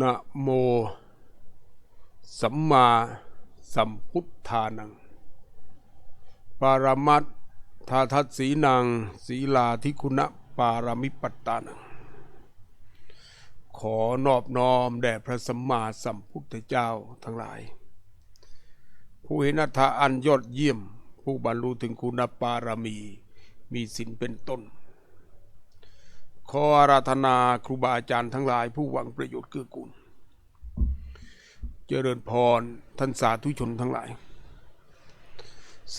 นะโม สัมมาสัมพุทธานัง ปารมัตถาทัศสีนัง ศีลาธิคุณะปารมิปัตตานัง ขอนอบน้อมแด่พระสัมมาสัมพุทธเจ้าทั้งหลาย ผู้เห็นอัตอันยอดเยี่ยม ผู้บรรลุถึงคุณปารมี มีศีลเป็นต้น ขออาราธนาครูบาอาจารย์ทั้งหลายผู้หวังประโยชน์เกื้อกูล เจริญพรท่านสาธุชนทั้งหลาย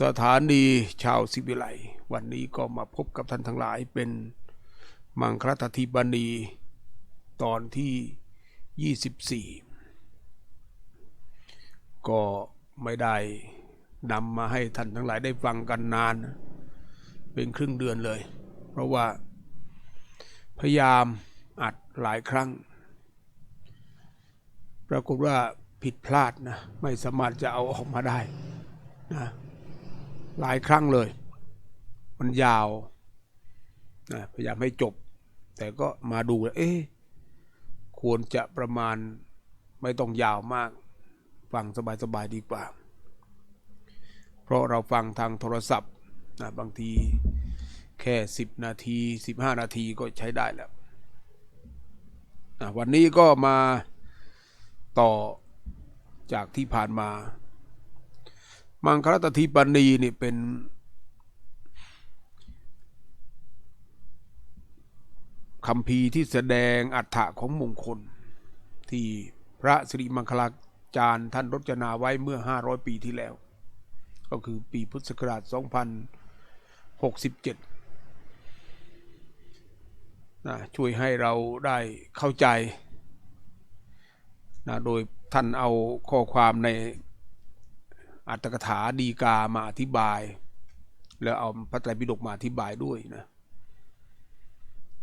สถานีชาวสิวิไลวันนี้ก็มาพบกับท่านทั้งหลายเป็นมังคลตธิบณีตอนที่ 24 ก็ไม่ได้นำมาให้ท่านทั้งหลายได้ฟังกันนาน เป็นครึ่งเดือนเลย เพราะว่า พยายามอัดหลายครั้ง ปรากฏว่าผิดพลาดนะไม่สามารถจะเอาออกมาได้นะหลายครั้งเลย มันยาวนะพยายามให้จบ แต่ก็มาดูเอ๊ะควรจะประมาณไม่ต้องยาวมาก ฟังสบายๆดีกว่า เพราะเราฟังทางโทรศัพท์นะบางที แค่10นาที15นาทีก็ใช้ได้แล้วนะวันนี้ก็มาต่อจากที่ผ่านมา มังคลตทีปณีนี่เป็น คำพีที่แสดงอัฏฐะของมงคล ที่พระสิริมังคลาจารย์ท่านรจนาไว้เมื่อ 500 ปีที่แล้ว ก็คือปีพุทธศักราช 2067 นะช่วยให้เราได้เข้าใจนะโดยท่านเอาข้อความในอัตถกถาดีกามาอธิบาย แล้วเอาพระไตรปิฎกมาอธิบายด้วยนะ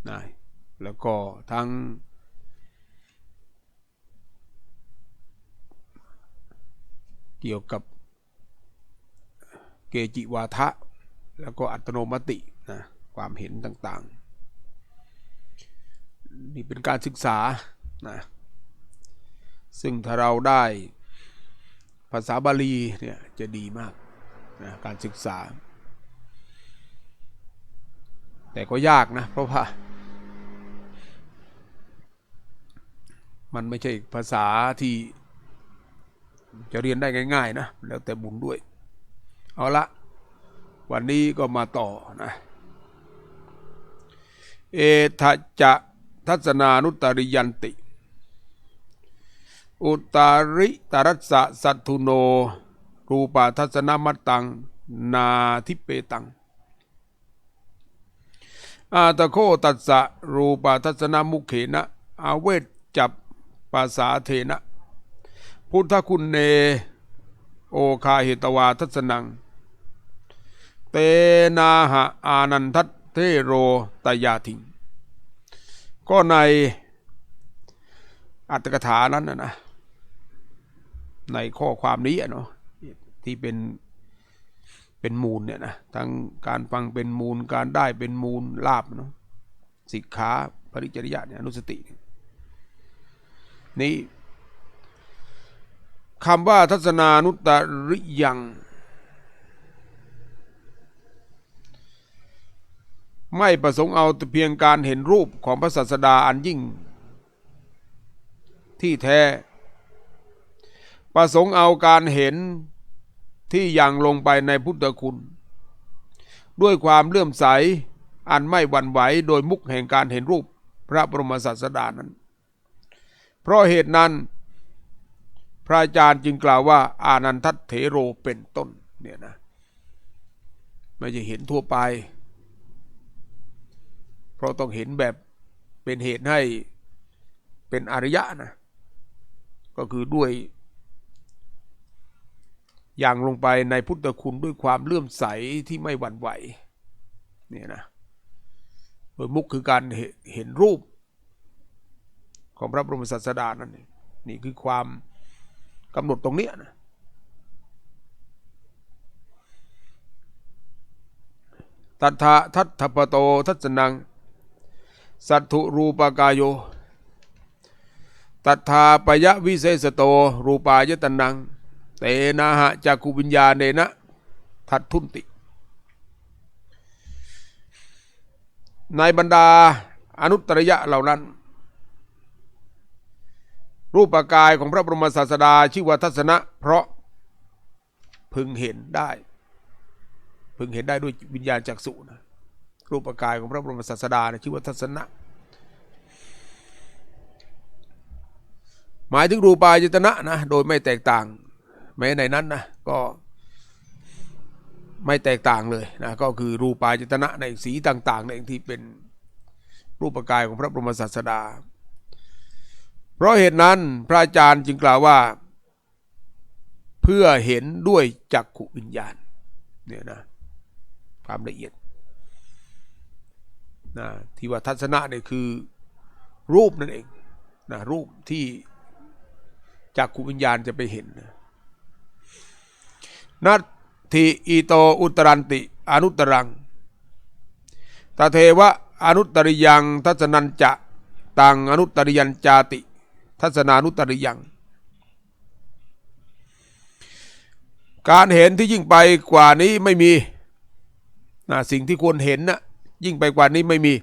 นะแล้วก็ทั้งเกี่ยวกับเกจิวาทะ แล้วก็อัตโนมตินะความเห็นต่างๆ นี่เป็นการศึกษานะซึ่งถ้าเราได้ภาษาบาลีเนี่ยจะดีมากนะการศึกษา แต่ก็ยากนะเพราะว่ามันไม่ใช่ภาษาที่จะเรียนได้ง่าย ๆ นะ แล้วแต่บุญด้วย เอาละ วันนี้ก็มาต่อนะ เอทะจะ ทัศนานุตริยันติ อุตาริตรัสสะสัตถุโน รูปาทัศนมัตตัง นาทิเปตัง อาตโคตัสสะรูปาทัศนมุขเขนะอาเวทจับภาษาเทนะ พุทธคุณเน โอคาเหตวาทัศนัง เตนาหะอานันทัตเทโรตยาทิง ก็ในอัตถกถานั้นนะนะในข้อความนี้เนาะที่เป็นเป็นมูลเนี่ยนะทั้งการฟังเป็นมูลการได้เป็นมูลลาบเนาะสิกขาปริจริยะเนี่ยอนุสติ นี่คำว่าทัศนานุตริยัง ไม่ประสงค์เอาแต่เพียงการเห็นรูปของพระศาสดาอันยิ่ง ที่แท้ ประสงค์เอาการเห็นที่ยังลงไปในพุทธคุณ ด้วยความเลื่อมใสอันไม่หวั่นไหวโดยมุกแห่งการเห็นรูปพระบรมศาสดานั้น เพราะเหตุนั้น พระอาจารย์จึงกล่าวว่า อานันทเถโรเป็นต้นเนี่ยนะไม่ใช่เห็นทั่วไป เพราะต้องเห็นแบบเป็นเหตุให้เป็นอริยะนะ ก็คือด้วย อย่างลงไปในพุทธคุณด้วยความเลื่อมใสที่ไม่หวั่นไหวเนี่ยนะโดยมุกคือการเห็นรูป ของพระบรมศาสดานั่นนี่คือความกำหนดตรงนี้นะตัทธะทัตถปโตทัศนัง สัตถุรูปกายโยตัทาปยะวิเศษโต รูปายตนัง เตนะหะจักุวิญญาเนนะ ทัตทุนติ ในบรรดาอนุตรยะเหล่านั้น รูปกายของพระบรมศาสดาชื่อว่าทัศนะ เพราะพึงเห็นได้ พึงเห็นได้ด้วยวิญญาณจักษุนะ รูปกายของพระบรมศาสดานชื่อว่าทัศนะ หมายถึงรูปายตนะนะโดยไม่แตกต่าง แม้ในนั้นนะก็ไม่แตกต่างเลยนะก็คือรูปายตนะในสีต่างๆในนที่เป็นรูปกายของพระบรมศาสดา เพราะเหตุนั้นพระอาจารย์จึงกล่าวว่า เพื่อเห็นด้วยจักขุวิญญาณเนี่ยนะความละเอียด นะที่ว่าทัศนะเนี่ยคือรูปนั่นเองนะรูปที่จักขุวิญญาณจะไปเห็นนะัตถิอีโตอุตรันติ อนุตรังตาเทวะอนุตริยัง ทัศนันจะตังอนุตริยันจาติ ทัศนานุตริยัง การเห็นที่ยิ่งไปกว่านี้ไม่มีนะสิ่งที่ควรเห็นนะ ยิ่งไปกว่านี้ไม่มี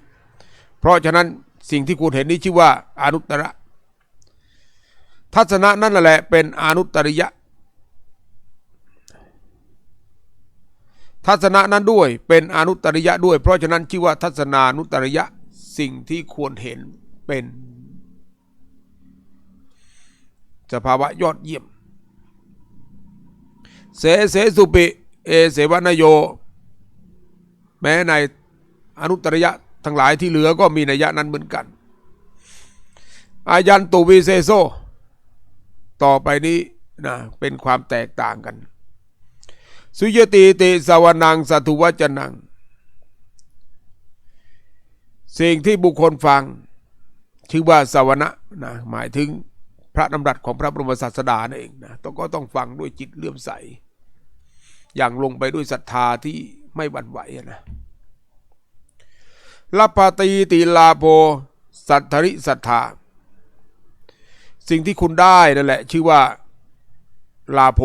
เพราะฉะนั้นสิ่งที่ควรเห็นนี้ชื่อว่าอนุตตระ ทัศนะนั่นแหละเป็นอนุตริยะ ทัศนะนั้นด้วยเป็นอนุตริยะด้วย เพราะฉะนั้นชื่อว่าทัศนานุตริยะสิ่งที่ควรเห็นเป็น สภาวะยอดเยี่ยม เสเสสุปิ เอเสวนโย แม้ใน อนุตริยะทั้งหลายที่เหลือก็มีนัยยะนั้นเหมือนกัน อายันตุวิเซโซ ต่อไปนี้นะเป็นความแตกต่างกัน สุยติติสวนังสัตุวจนัง สิ่งที่บุคคลฟัง ชื่อว่าสวนะนะหมายถึงพระดำรัสของพระบรมศาสดานั่นเองนะต้องก็ต้องฟังด้วยจิตเลื่อมใส อย่างลงไปด้วยศรัทธาที่ไม่หวั่นไหวนะ ลปาตีติลาโภสัทธริศรัทธาสิ่งที่คุณได้นั่นแหละ ชื่อว่าลาโภ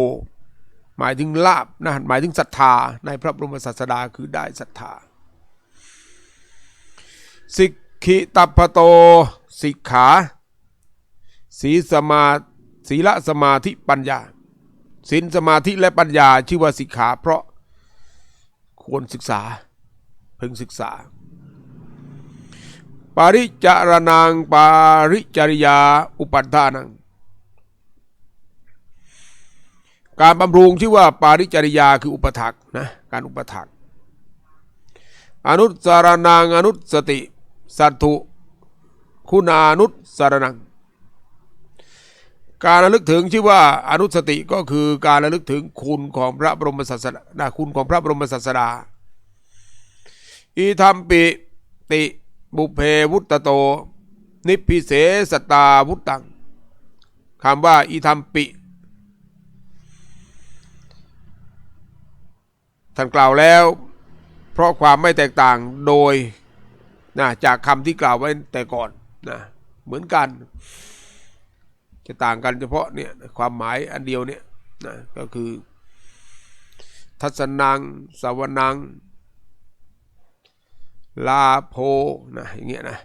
หมายถึงลาบนะหมายถึงศรัทธาในพระบรมศาสดาคือได้ศรัทธา สิกขิตัพพโตสิกขา สีสมาศีละสมาธิปัญญาศีลสมาธิและปัญญาชื่อว่าสิกขา เพราะควรศึกษาพึงศึกษา ปาริจารนางปาริจริยาอุปัฏฐานัง การบำรุงชื่อว่าปาริจริยาคืออุปถักนะการอุปถักอนุสารนางอนุสติ สัตถุคุณานุสารนัง การระลึกถึงชื่อว่าอนุสติก็คือการระลึกถึงคุณของพระบรมศาสดาคุณของพระบรมศาสดาอีธรรมปิติ บุเพวุตโต นิพพิเสสตาวุตตังคำว่าอีธรรมปิ ท่านกล่าวแล้ว เพราะความไม่แตกต่างโดยนะจากคำที่กล่าวไว้แต่ก่อนนะเหมือนกัน จะต่างกันเฉพาะเนี่ยความหมายอันเดียวเนี่ยนะก็คือ ทัศนังสวนัง ลาโพนะอย่างเงี้ยนะ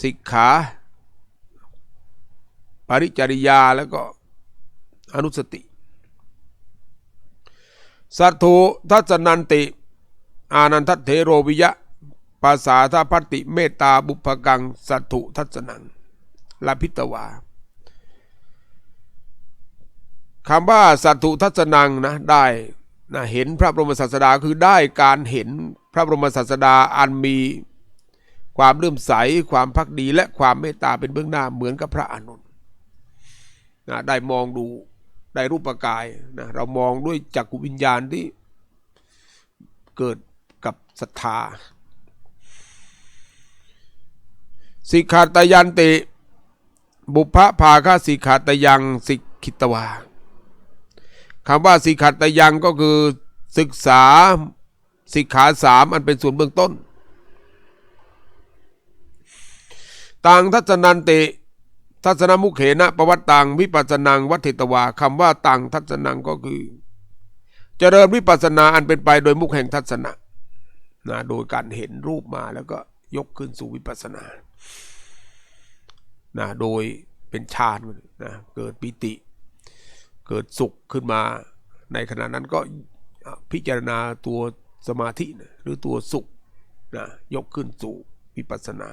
สิกขา ปริจริยาแล้วก็อนุสติสัตถุทัศนันติ อานันทเทโรวิยะภาษาทพัตติเมตตาบุพกังสัตถุทัศนังลาพิตวาคำว่าสัตถุทัศนังนะได้ นะเห็นพระบรมศาสดาคือได้การเห็นพระบรมศาสดาอันมีความเลื่อมใสความพักดีและความเมตตาเป็นเบื้องหน้าเหมือนกับพระอานนท์นะได้มองดูได้รูปกายนะเรามองด้วยจักกุวิญญาณที่เกิดกับศรัทธาสิกขาตยันติ บุพภาคาสิกขาตยังสิกขิตวา คำว่าสิกขาตยังก็คือศึกษาสิกขาสามอันเป็นส่วนเบื้องต้นต่างทัศนันติทัศนมุขเขนะประวัตตังวิปัสนังวัฏเทตวาคำว่าต่างทัศนังก็คือ เจริญวิปัสนาอันเป็นไปโดยมุขแห่งทัศนะนะโดยการเห็นรูปมาแล้วก็ยกขึ้นสู่วิปัสนานะโดยเป็นฌานนะเกิดปิติ เกิดสุขขึ้นมา ในขณะนั้นก็พิจารณาตัวสมาธิหรือตัวสุขนะยกขึ้นสู่วิปัสสนา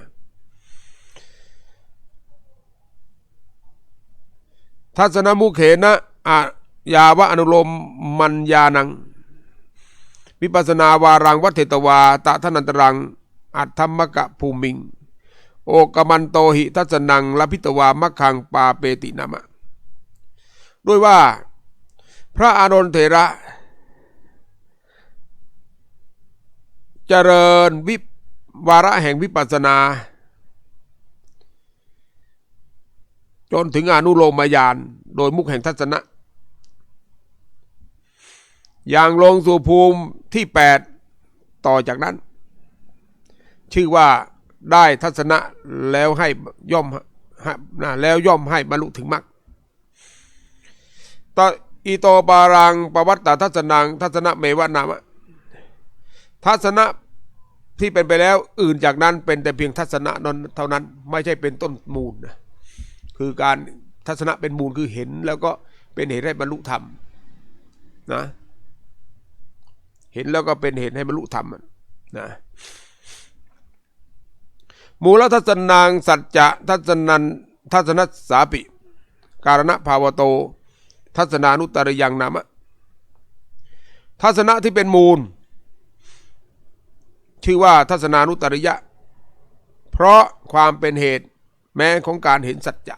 ทัศนมุเขนะอายาวะอนุโลมมัญญานัง วิปัสสนาวารังวัฏเทตวาตะทนันตรัง อัตธรรมกะภูมิง โอกมันโตหิทัศนังลพิตวามัคคังปาเปตินามะ ด้วยว่า พระอานนทเถระ เจริญวิวาระแห่งวิปัสสนา จนถึงอนุโลมายาน โดยมุขแห่งทัศนะ อย่างลงสู่ภูมิที่ 8 ต่อจากนั้น ชื่อว่าได้ทัศนะแล้วให้ย่อมให้นะแล้วย่อมให้บรรลุถึงมรรค ตอีโตปารังปวัตตาทัศนัง ทัศนะเมวะนามะทัศนะที่เป็นไปแล้วอื่นจากนั้นเป็นแต่เพียงทัศนะนั้นเท่านั้นไม่ใช่เป็นต้นมูลนะคือการทัศนะเป็นมูลคือเห็นแล้วก็เป็นเหตุให้บรรลุธรรมนะเห็นแล้วก็เป็นเหตุให้บรรลุธรรมอะนะมูลทัศนางสัจจะทัศนันทัศนสาปิ การณภาวโต ทัศนานุตรยังนามะทัศนะที่เป็นมูล ชื่อว่าทัศนานุตริยะ เพราะความเป็นเหตุแม้ของการเห็นสัจจะ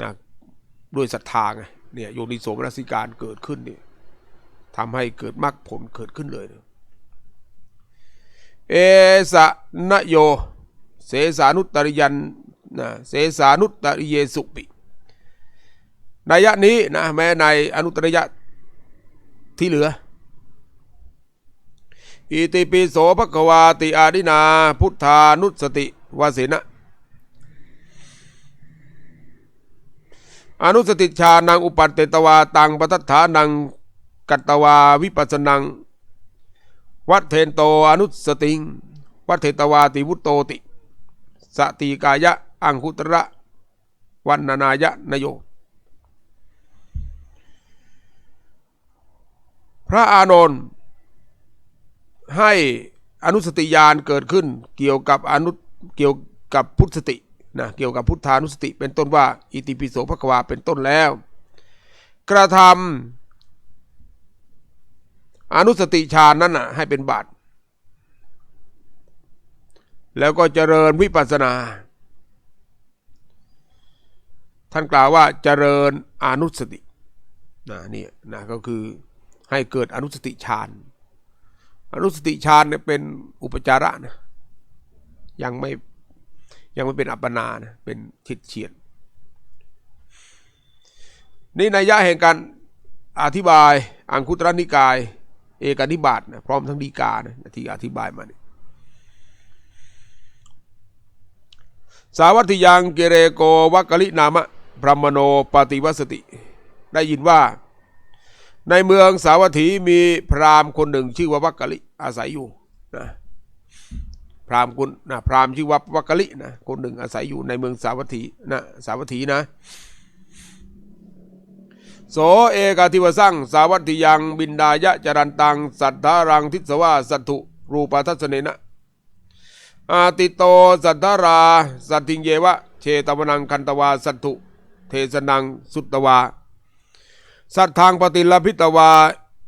นะด้วยศรัทธาไงเนี่ยโยนิโสมนสิการเกิดขึ้นเนี่ยทำให้เกิดมรรคผลเกิดขึ้นเลยเอสะนโย เสสานุตริยันนะเสสานุตริเยสุปิ นัยยะนี้นะแม้ในอนุตริยะที่เหลือ อิติปิโสภควาติอาดินา พุทธานุสติวาเสนะอนุสติชานังอุปัตเตตวาตังปทัฏฐานังกัตตวาวิปัสสนัง วัดเทนโตอนุสติง วัดเทตวาติวุตโตติ สติกายะ อังคุตระวันนานายะนโย พระอานนท์ให้อนุสติญาณเกิดขึ้น เกี่ยวกับอนุเกี่ยวกับพุทธสตินะเกี่ยวกับพุทธานุสติ เป็นต้นว่า อิติปิโสภควาเป็นต้นแล้ว กระทำอนุสติฌานนั้นน่ะให้เป็นบาตรแล้วก็เจริญวิปัสสนา ท่านกล่าวว่าเจริญอนุสตินะนี่นะก็คือ ให้เกิดอนุสติฌาน อนุสติฌานเนี่ยเป็นอุปจาระนะยังไม่ยังไม่เป็นอัปปนานะเป็นทิดเฉียดนี่ในยะแห่งการอธิบายอังคุตรนิกาย เอกนิบาตนะพร้อมทั้งดีกานะที่อธิบายมาเนี่ยสาวัตถิยังเกเรโกวักลินามะพรหมโนปฏิวัสติ ได้ยินว่า ในเมืองสาวัตถีมีพราหมณ์คนหนึ่งชื่อว่าวักกลิอาศัยอยู่นะพราหมณ์คนนะพราหมณ์ชื่อว่าวักกลินะคนหนึ่งอาศัยอยู่ในเมืองสาวัตถีนะสาวัตถีนะโสเอกาทิวสังสาวัตถิยังบินดายะจรันตัง สัทธารังทิสวาสัตถุรูปทัศเนนะอาติโตสัทธารา สัตถิงเยวะเชตวนังคันตวาสัตถุเทสนังสุตตวา สัทธางปฏิลพิตวา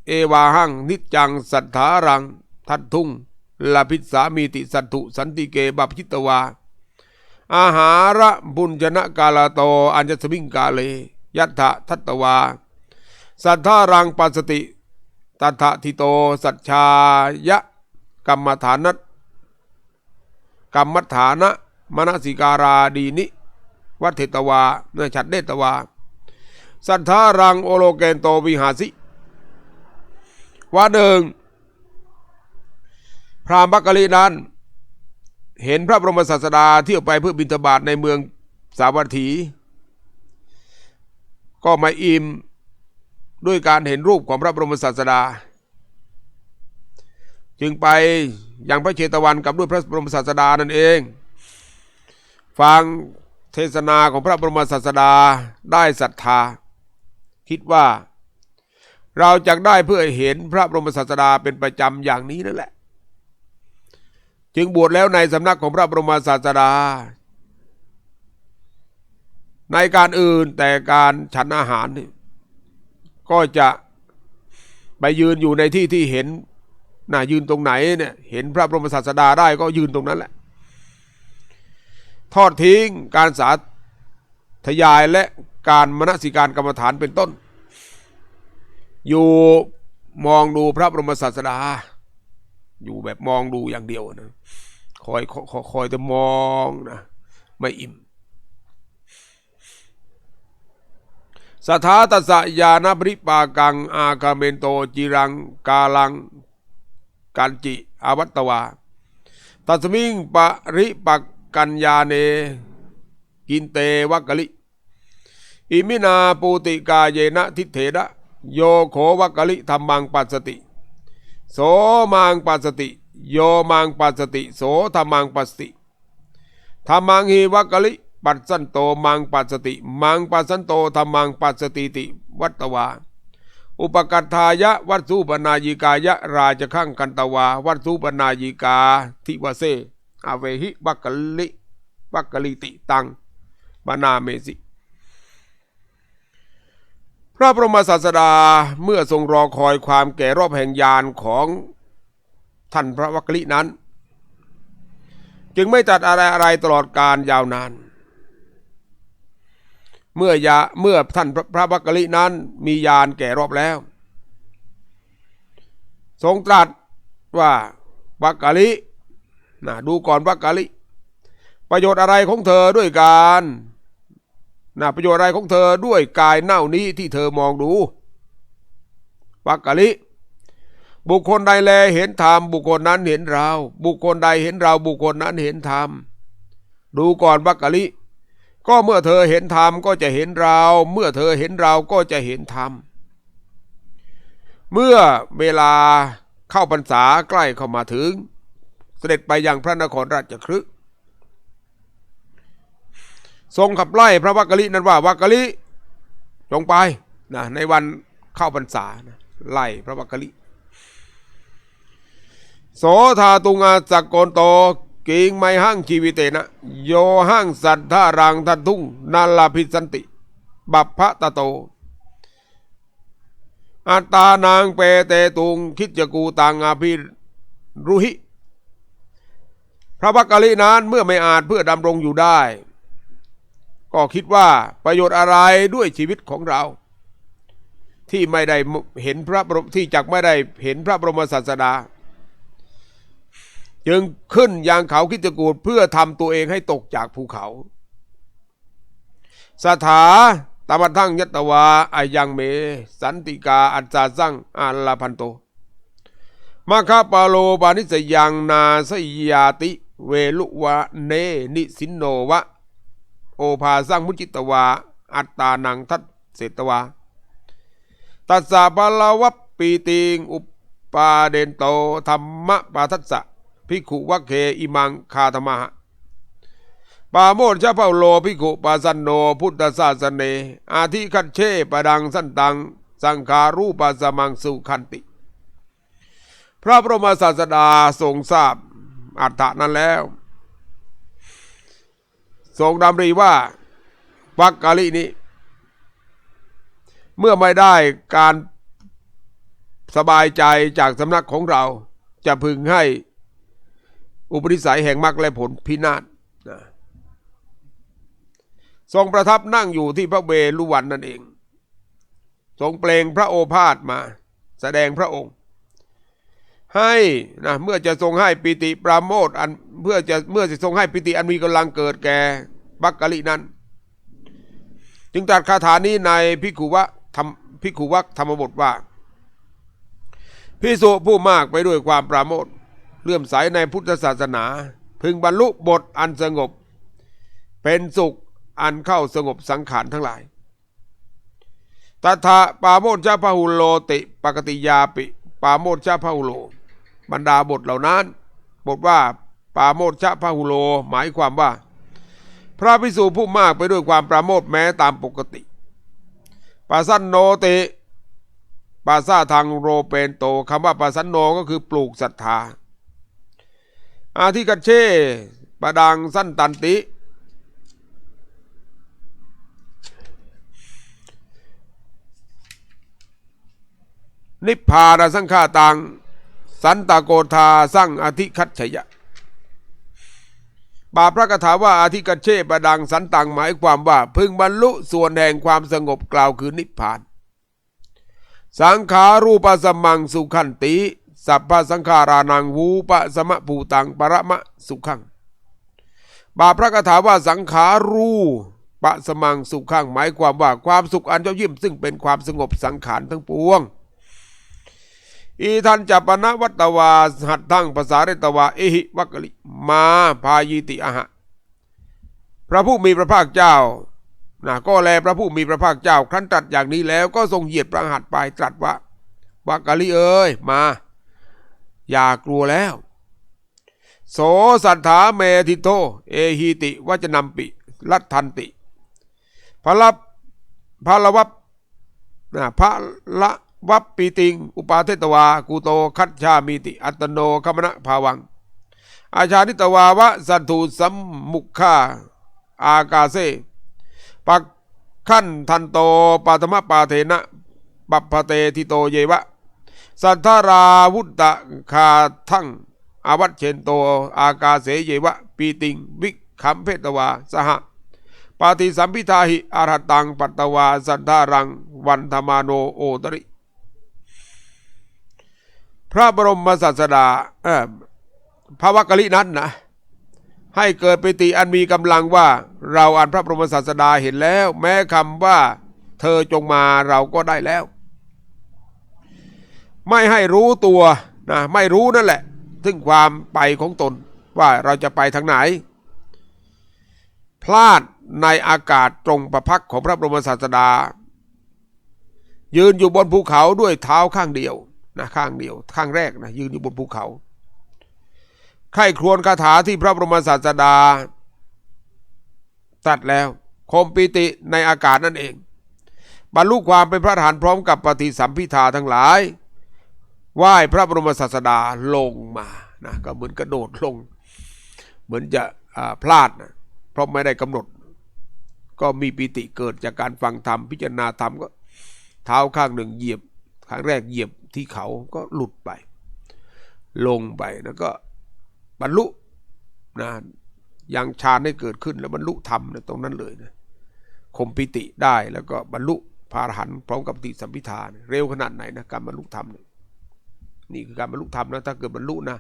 เอวาหัง นิจังสัทธารัง ทัตทุงลพิสามีติสัตถุสันติเกบัพพิตวา อาหาระบุญชนะกาลาโตอัญญสมิงกาเล ยัตถะทัตตวา สัทธารังปัสสติตัทธทิโต สัจชายะกรรมฐานัตกรรมฐานะมนสิการาดีนิ วัฏเทตวาเนฉัดเดตวา สัทธารังโอโลเกนโตวิหาสิว่าหนึ่งพรามบักกะลีนั้น เห็นพระบรมศาสดาเที่ยวไปเพื่อบิณฑบาตในเมืองสาวัตถี ก็มาอิ่มด้วยการเห็นรูปของพระบรมศาสดา จึงไปยังพระเชตวันกับด้วยพระบรมศาสดานั่นเอง ฟังเทศนาของพระบรมศาสดาได้ศรัทธา คิดว่า เราจะได้เพื่อเห็นพระบรมศาสดาเป็นประจำอย่างนี้นั่นแหละ จึงบวชแล้วในสำนักของพระบรมศาสดา ในการอื่นแต่การฉันอาหารนี่ก็จะไปยืนอยู่ในที่ที่เห็นน่ะยืนตรงไหนเนี่ยเห็นพระบรมศาสดาได้ก็ยืนตรงนั้นแหละ ทอดทิ้งการสาธยายและ การมนสิการกรรมฐานเป็นต้น อยู่มองดูพระบรมศาสดา อยู่แบบมองดูอย่างเดียวนะคอยคอยคอยแต่มองนะไม่อิ่มสถาตสยานบริปากัง อาคาเมนโตจิรัง กาลังกันจิอาวัตตวาตัสมิงปริปักกัญญาเน กินเตวักกลิ อิมินาปูติกาเยนะทิเถระโยโขวักกะลิธรรมังปัสสติ โสมังปัสสติ โยมังปัสสติ โสธรรมังปัสสติธรรมังหิวักกะลิปัสสันโตมังปัสสติ มังปัสสันโตธรรมังปัสสติติ วัตวา อุปกัตถายะวัตสุปนายิกายะราชขังกันตวา วัตสุปนายิกาทิวเสอเวหิวักกะลิวักกะลิติตังบานาเมสิ พระบรมศาสดาเมื่อทรงรอคอยความแก่รอบแห่งยานของท่านพระวักลินั้น จึงไม่ตัดอะไรอะไรตลอดการยาวนาน เมื่อยาเมื่อท่านพระวักลินั้นมียานแก่รอบแล้ว ทรงตรัสว่าวักลินะดูก่อนวักลิประโยชน์อะไรของเธอด้วยการ นะประโยชน์อะไรของเธอด้วยกายเน่านี้ที่เธอมองดูวักกะลิ บุคคลใดแลเห็นธรรมบุคคลนั้นเห็นเรา บุคคลใดเห็นเราบุคคลนั้นเห็นธรรมดูก่อนวักกะลิ ก็เมื่อเธอเห็นธรรมก็จะเห็นเรา เมื่อเธอเห็นเราก็จะเห็นธรรมเมื่อเวลาเข้าพรรษาใกล้เข้ามาถึง เสด็จไปยังพระนครราชคฤห์ ทรงขับไล่พระวักกะลินั้นว่าวักกะลิจงไปนะในวันเข้าพรรษานะไล่พระวักกะลิโสธาตุงาสกโกนโตกิงไมหังชีวิเตนะ โยหังสัทธารังทันทุ่งนาลาพิสันติ บัพพะตะโต อัตตานางเปเตตุงคิดจกูตังอาภิรุหิ พระวักกะลินั้นเมื่อไม่อาจเพื่อดำรงอยู่ได้ ก็คิดว่าประโยชน์อะไรด้วยชีวิตของเรา ที่ไม่ได้เห็นพระบรมที่จักไม่ได้เห็นพระบรมศาสดา จึงขึ้นยังเขาคิดจกูดเพื่อทำตัวเองให้ตกจากภูเขาสถาตบัทั้งยัตวาอายังเม สันติกาอัจจาสังอาลาพันโตมาคาปาโลปานิสยังนาสยาติ เวลุวะเนนิสินโนวะ โอภาสร้างมุจิตวา อัตตานังทัตเสตวา ตัสสะปะลาวัปปีติงอุปปาเดนโตธรรมะปาทัสสะภิกขุวัคเคอิมังคาธรรมะปาโมดชะเปาโลภิกขุปาสันโนพุทธศาสเน อาทิคัตเชปดังสันตัง สังคารูปาสมังสุขันติ พระบรมศาสดาทรงทราบอัตถะนั้นแล้ว ทรงดำริว่าวักกะลินี้ เมื่อไม่ได้การสบายใจจากสำนักของเราจะพึงให้อุปนิสัยแห่งมรรคและผลพินาศนะทรงประทับนั่งอยู่ที่พระเวลุวันนั่นเอง ทรงเปลงพระโอภาษมา แสดงพระองค์ ให้นะเมื่อจะทรงให้ปิติปราโมทอันเพื่อจะเมื่อจะทรงให้ปิติอันมีกำลังเกิดแก่บักกะลินั้น จึงตรัสคาถานี้ในพิกุวะธรรมพิกุวักธรรมบทว่าพิสุผู้มากไปด้วยความปราโมทเลื่อมใสในพุทธศาสนา พึงบรรลุบทอันสงบ เป็นสุขอันเข้าสงบสังขารทั้งหลายตถาปาโมชชาพหุโลติ ปกติยาปิ ปาโมชชาพหุโล บรรดาบทเหล่านั้น บทว่าปาโมชชาพหุโล หมายความว่า พระพิสูจผู้มากไปด้วยความปราโมทแม้ตามปกติปาสันโนติปาซาทางโรเปนโตคำว่าปาสันโนก็คือปลูกศรัทธา อาทิกัเชปะดังสั้นตันตินิพพานสังฆาตัง สันตโกธาสั่งอธิคัตฉยะบาพระกถาว่าอาทิกัชเชปะดังสันตังหมายความว่าพึงบรรลุส่วนแห่งความสงบกล่าวคือนิพพาน สังขารูปสมังสุขันติ สัพพสังขารานังวูปะสมะภูตังปรมะสุขังบาพระกถาว่าสังขารูปะสมังสุขังหมายความว่าความสุขอันยอดเยี่ยมซึ่งเป็นความสงบสังขารทั้งปวง อีทันจัปนะวัตวาหัดทั้งภาษาเรตวาเอหิวักลิมาพายีติอะหะพระผู้มีพระภาคเจ้านะก็แลพระผู้มีพระภาคเจ้าครั้นตรัสอย่างนี้แล้วก็ทรงเหยียดพระหัตถ์ไปตรัสว่าวักลิเอ้ยมา อย่ากลัวแล้ว โสสัทธาเมทิโต เอหิติวัจนัมปิรัตทันติพระลับพระละวับนะพระละ วัปปีติง อุปาเทตวา กูโตคัตชามิติ อัตโนคมณะภาวัง อาชานิตวาวะสัตถุสัมมุขาอากาเซปักขั้นทันโตปาตมะปาเทนะปัปพเตทิโตเยวะ สัทธาราวุตตะคาทั้งอาวัตเชนโต อากาเสเยวะ ปีติง วิคัมเพตวา สหปาติสัมพิทาหิอารัตังปัตตวา สันทารัง วันธมาโนโอตริ พระบรมศาสดาพระวักกลินั้นนะให้เกิดปิติอันมีกำลังว่าเราอ่านพระบรมศาสดาเห็นแล้ว แม้คำว่าเธอจงมาเราก็ได้แล้ว ไม่ให้รู้ตัวนะไม่รู้นั่นแหละ ซึ่งความไปของตนว่าเราจะไปทางไหน พลาดในอากาศตรงประพักของพระบรมศาสดา ยืนอยู่บนภูเขาด้วยเท้าข้างเดียว นะข้างเดียวข้างแรกนะยืนอยู่บนภูเขาใครครวญคาถาที่พระบรมศาสดาตัดแล้วคมปิติในอากาศนั่นเอง บรรลุความเป็นพระทหารพร้อมกับปฏิสัมพิทาทั้งหลายไหว้พระบรมศาสดาลงมานะก็เหมือนกระโดดลง เหมือนจะพลาดนะเพราะไม่ได้กำหนด ก็มีปิติเกิดจากการฟังธรรมพิจารณาธรรมก็ เท้าข้างหนึ่งเหยียบครั้งแรกเหยียบ ที่เขาก็หลุดไป ลงไปแล้วก็บรรลุนะยังฌานให้เกิดขึ้นแล้วบรรลุธรรมนะตรงนั้นเลยนะคมปิติได้แล้วก็บรรลุพาหันพร้อมกับติสัมพิทานเร็วขนาดไหนนะการบรรลุธรรมเนี่ยนี่คือการบรรลุธรรมนะถ้าเกิดบรรลุนะ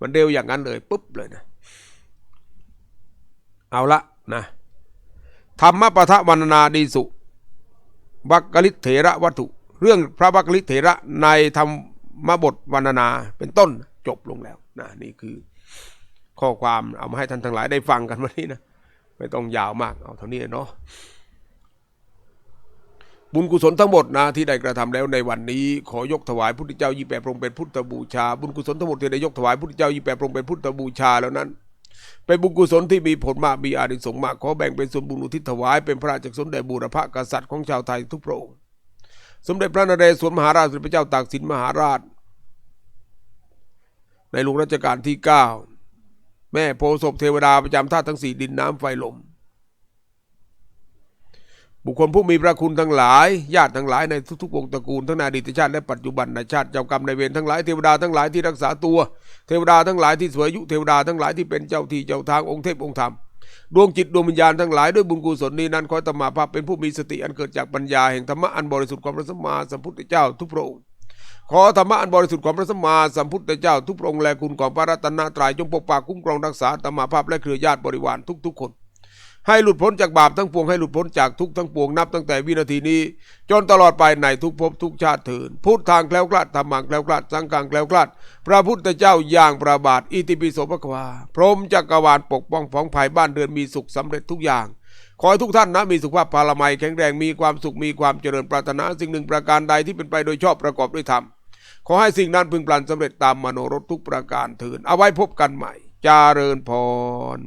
มันเร็วอย่างนั้นเลยปุ๊บเลยนะเอาละนะธรรมปะทะวันนาดีสุวักกลิเถระวัตถุ เรื่องพระวักลิเถระในธรรมบทวันนาเป็นต้นจบลงแล้วนะนี่คือข้อความเอามาให้ท่านทั้งหลายได้ฟังกันวันนี้นะไม่ต้องยาวมากเอาเท่านี้เนาะบุญกุศลทั้งหมดนะที่ได้กระทำแล้วในวันนี้ ขอยกถวายพุทธเจ้ายี่แปดพระองค์เป็นพุทธบูชา บุญกุศลทั้งหมดที่ได้ยกถวายพุทธเจ้ายี่แปดพระองค์เป็นพุทธบูชาแล้วนั้น เป็นบุญกุศลที่มีผลมากมีอานิสงส์มากขอแบ่งเป็นส่วนบุญอุทิศถวายเป็นพระราชกุศลแด่บูรพกษัตริย์ของชาวไทยทุกพระองค์ สมเด็จพระนเรศวรมหาราชสมเด็จพระเจ้าตากสินมหาราช ในหลวงรัชกาลที่เก้าแม่โพศพเทวดาประจำธาตุทั้งสี่ดินน้ำไฟลม บุคคลผู้มีพระคุณทั้งหลาย ญาติทั้งหลายในทุกๆวงตระกูลทั้งนอดีตชาติและปัจจุบันในชาติเจ้ากรรมในเวรทั้งหลายเทวดาทั้งหลายที่รักษาตัว เทวดาทั้งหลายที่สวยอายุเทวดาทั้งหลายที่เป็นเจ้าที่เจ้าทางองค์เทพองค์ธรรม ดวงจิตดวงวิญญาณทั้งหลายด้วยบุญกุศลนี้นั้นขอตมาภาพเป็นผู้มีสติอันเกิดจากปัญญาแห่งธรรมะอันบริสุทธิ์ความพระสัมมาสัมพุทธเจ้าทุกพระองค์ขอธรรมะอันบริสุทธิ์ของพระสัมมาสัมพุทธเจ้าทุกพระองค์และคุณของพระรัตนตรัยจงปกปักคุ้มครองรักษาธรรมาภาพและเครือญาติบริวารทุกๆคน ให้หลุดพ้นจากบาปทั้งปวงให้หลุดพ้นจากทุกข์ทั้งปวงนับตั้งแต่วินาทีนี้ จนตลอดไปในทุกภพทุกชาติเถิดพุทธทางแคล้วคลาดธรรมังแคล้วคลาดสังฆังแคล้วคลาดพระพุทธเจ้าอย่างประบาทอิติปิโสภควา พรหมจักรวาลปกป้องผองภัยบ้านเรือนมีสุขสำเร็จทุกอย่างขอให้ทุกท่านนะมีสุขภาพพาลามัยแข็งแรงมีความสุขมีความเจริญปรารถนาสิ่งหนึ่งประการใดที่เป็นไปโดยชอบประกอบด้วยธรรมขอให้สิ่งนั้นพึงปรานสำเร็จตามมโนรถทุกประการเถิดเอาไว้พบกันใหม่จาเริญพร